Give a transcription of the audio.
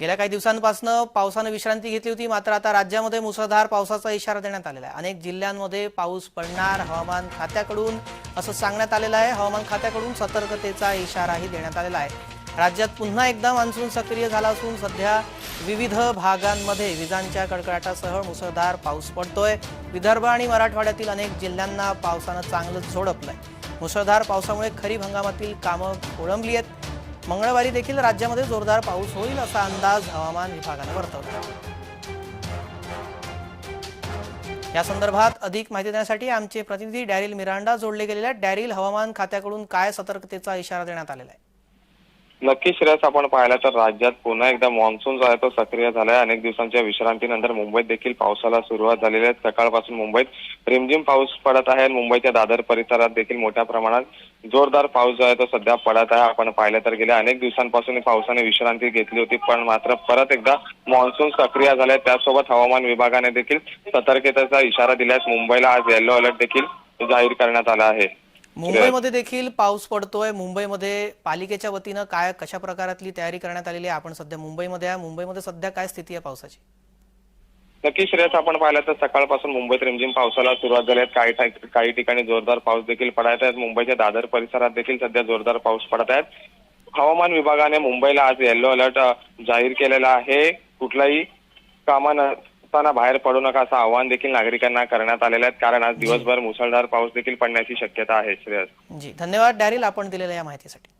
गेल्या काही दिवसांपासून पावसानं विश्रांती घेतली होती मात्र आता राज्यामध्ये मुसळधार पावसाचा इशारा देण्यात आलेला आहे. अनेक जिल्ह्यांमध्ये पाऊस पडणार हवामान खात्याकडून असं सांगण्यात आलेलं आहे. हवामान खात्याकडून सतर्कतेचा इशाराही देण्यात आलेला आहे. राज्यात पुन्हा एकदा मान्सून सक्रिय झाला असून सध्या विविध भागांमध्ये विजांच्या कडकडाटासह मुसळधार पाऊस पडतोय. विदर्भ आणि मराठवाड्यातील अनेक जिल्ह्यांना पावसानं चांगलंच झोडपलंय. मुसळधार पावसामुळे खरीप हंगामातील कामं खोळंबली आहेत. मंगळवारी देखील राज्यामध्ये जोरदार पाऊस होईल असा अंदाज हवामान विभागानं वर्तवला. या संदर्भात अधिक माहिती देण्यासाठी आमचे प्रतिनिधी डॅरिल मिरांडा जोडले गेलेले आहेत. डॅरिल हवामान खात्याकडून काय सतर्कतेचा इशारा देण्यात आलेला आहे? नक्की श्रेयस आपण पाहिलं तर राज्यात पुन्हा एकदा मान्सून जो आहे तो सक्रिय झालाय. अनेक दिवसांच्या विश्रांतीनंतर मुंबईत देखील पावसाला सुरुवात झालेली आहे. सकाळपासून मुंबईत रिमझिम पाऊस पडत आहे. मुंबईच्या दादर परिसरात देखील मोठ्या प्रमाणात जोरदार पाऊस जो आहे तो सध्या पडत आहे. आपण पाहिलं तर गेल्या अनेक दिवसांपासून पावसाने विश्रांती घेतली होती पण मात्र परत एकदा मान्सून सक्रिय झालाय. त्यासोबत हवामान विभागाने देखील सतर्कतेचा इशारा दिल्यास मुंबईला आज येलो अलर्ट देखील जाहीर करण्यात आला आहे. मुंबईमध्ये देखील पाऊस पडतोय. मुंबईमध्ये पालिकेच्या वतीनं काय कशा प्रकारातली तयारी करण्यात आलेली आहे? आपण सध्या मुंबईमध्ये आहे. मुंबईमध्ये सध्या काय स्थिती आहे पावसाची? नक्की श्रेयस आपण पाहिलं तर सकाळपासून मुंबईत रिमझिम पावसाला सुरुवात झाली आहे. काही काही ठिकाणी जोरदार पाऊस देखील पडत आहेत. मुंबईच्या दादर परिसरात देखील सध्या जोरदार पाऊस पडत आहेत. हवामान विभागाने मुंबईला आज येलो अलर्ट जाहीर केलेला आहे. कुठलाही कामा नसताना बाहेर पडू नका असं आवाहन देखील नागरिकांना करण्यात आलेलं आहे. कारण आज दिवसभर मुसळधार पाऊस देखील पडण्याची शक्यता आहे श्रेयस. जी धन्यवाद डॅरिल आपण दिलेल्या या माहितीसाठी.